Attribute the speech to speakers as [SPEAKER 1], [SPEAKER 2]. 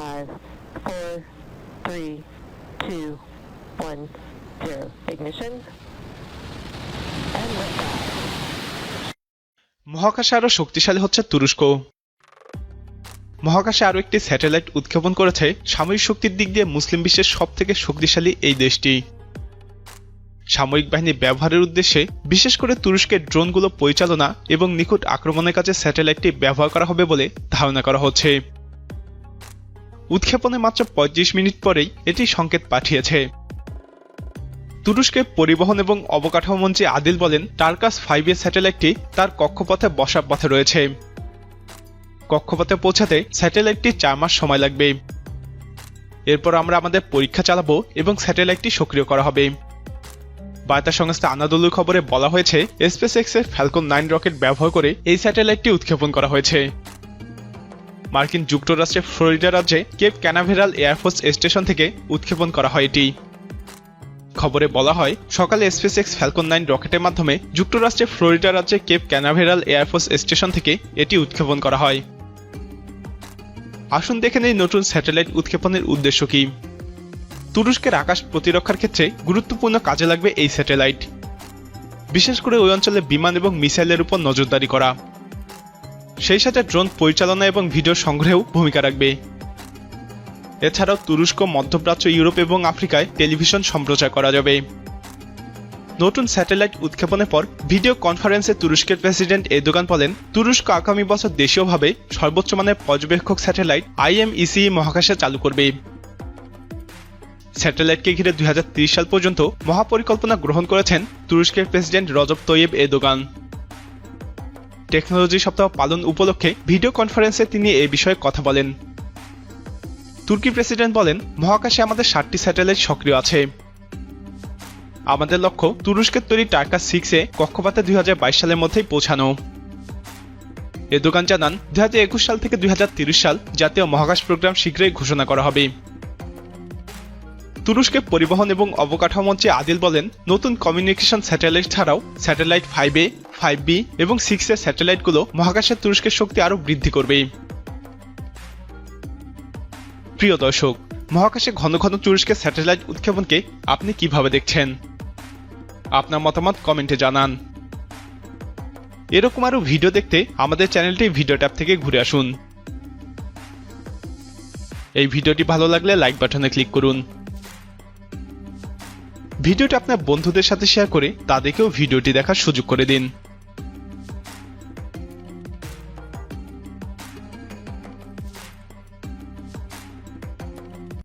[SPEAKER 1] five, four, three, two, one, zero. Ignition. And.
[SPEAKER 2] মহাকাশে আরও শক্তিশালী হচ্ছে তুরস্ক মহাকাশে আরও একটি স্যাটেলাইট উৎক্ষেপণ করেছে সামরিক শক্তির দিক দিয়ে মুসলিম বিশ্বের সবথেকে শক্তিশালী এই দেশটি সামরিক বাহিনী ব্যবহারের উদ্দেশ্যে বিশেষ করে তুরস্কের ড্রোনগুলো পরিচালনা এবং নিখুঁত আক্রমণের কাছে স্যাটেলাইটটি ব্যবহার করা হবে বলে ধারণা করা হচ্ছে উৎক্ষেপণে মাত্র পঁয়ত্রিশ মিনিট পরেই এটি সংকেত পাঠিয়েছে। তুরস্কের পরিবহন এবং অবকাঠামো মন্ত্রী আদিল বলেন, টার্কাস ফাইভ এর স্যাটেলাইটটি তার কক্ষপথে বসার পথে রয়েছে। কক্ষপথে পৌঁছাতে স্যাটেলাইটটি চার মাস সময় লাগবে। এরপর আমরা আমাদের পরীক্ষা চালাবো এবং স্যাটেলাইটটি সক্রিয় করা হবে। বার্তা সংস্থা আনাদুলু খবরে বলা হয়েছে স্পেস এক্সের ফ্যালকন নাইন রকেট ব্যবহার করে এই স্যাটেলাইটটি উৎক্ষেপণ করা হয়েছে। মার্কিন যুক্তরাষ্ট্রের ফ্লোরিডা রাজ্যে কেপ ক্যানাভেরাল এয়ারফোর্স স্টেশন থেকে উৎক্ষেপণ করা হয় এটি। খবরে বলা হয়, সকালে স্পেস এক্স ফ্যালকন নাইন রকেটের মাধ্যমে যুক্তরাষ্ট্রের ফ্লোরিডা রাজ্যে কেপ ক্যানাভেরাল এয়ারফোর্স স্টেশন থেকে এটি উৎক্ষেপণ করা হয়। আসুন দেখে নেই নতুন স্যাটেলাইট উৎক্ষেপণের উদ্দেশ্য কি। তুরস্কের আকাশ প্রতিরক্ষার ক্ষেত্রে গুরুত্বপূর্ণ কাজে লাগবে এই স্যাটেলাইট। বিশেষ করে ওই অঞ্চলে বিমান এবং মিসাইলের উপর নজরদারি করা। সেই সাথে ড্রোন পরিচালনা এবং ভিডিও সংগ্রহেও ভূমিকা রাখবে। এছাড়াও তুরস্ক, মধ্যপ্রাচ্য, ইউরোপ এবং আফ্রিকায় টেলিভিশন সম্প্রচার করা যাবে। নতুন স্যাটেলাইট উৎক্ষেপণের পর ভিডিও কনফারেন্সে তুরস্কের প্রেসিডেন্ট এরদোগান বলেন, তুরস্ক আগামী বছর দেশীয়ভাবে সর্বোচ্চ মানের পর্যবেক্ষক স্যাটেলাইট আইএমইসি মহাকাশে চালু করবে। স্যাটেলাইটকে ঘিরে দুই সাল পর্যন্ত মহাপরিকল্পনা গ্রহণ করেছেন তুরস্কের president Recep Tayyip Erdogan. Technology সপ্তাহ পালন উপলক্ষে ভিডিও কনফারেন্সে তিনি এ বিষয়ে কথা বলেন। তুর্কি প্রেসিডেন্ট বলেন, মহাকাশে আমাদের ষাটটি স্যাটেলাইট সক্রিয় আছে। আমাদের লক্ষ্য তুরস্কের তৈরি টার্কা সিক্সে কক্ষপথে দুই সালের মধ্যেই পৌঁছানো। এরদোগান জানান, দুই হাজার একুশ সাল থেকে দুই সাল জাতীয় মহাকাশ প্রোগ্রাম শীঘ্রই ঘোষণা করা হবে। তুরস্কের পরিবহন এবং অবকাঠামো মন্ত্রী আদিল বলেন, নতুন কমিউনিকেশন স্যাটেলাইট ছাড়াও satellite five A five B এবং সিক্স এর স্যাটেলাইটগুলো মহাকাশের তুরস্কের শক্তি আরও বৃদ্ধি করবে। প্রিয় দর্শক, মহাকাশে ঘন ঘন তুরস্কের স্যাটেলাইট উৎক্ষেপণকে আপনি কীভাবে দেখছেন? আপনার মতামত কমেন্টে জানান। এরকম আরও ভিডিও দেখতে আমাদের চ্যানেলটি ভিডিও ট্যাব থেকে ঘুরে আসুন। এই ভিডিওটি ভালো লাগলে লাইক বাটনে ক্লিক করুন। ভিডিওটি আপনার বন্ধুদের সাথে শেয়ার করে তাদেরকেও ভিডিওটি দেখার সুযোগ করে দিন।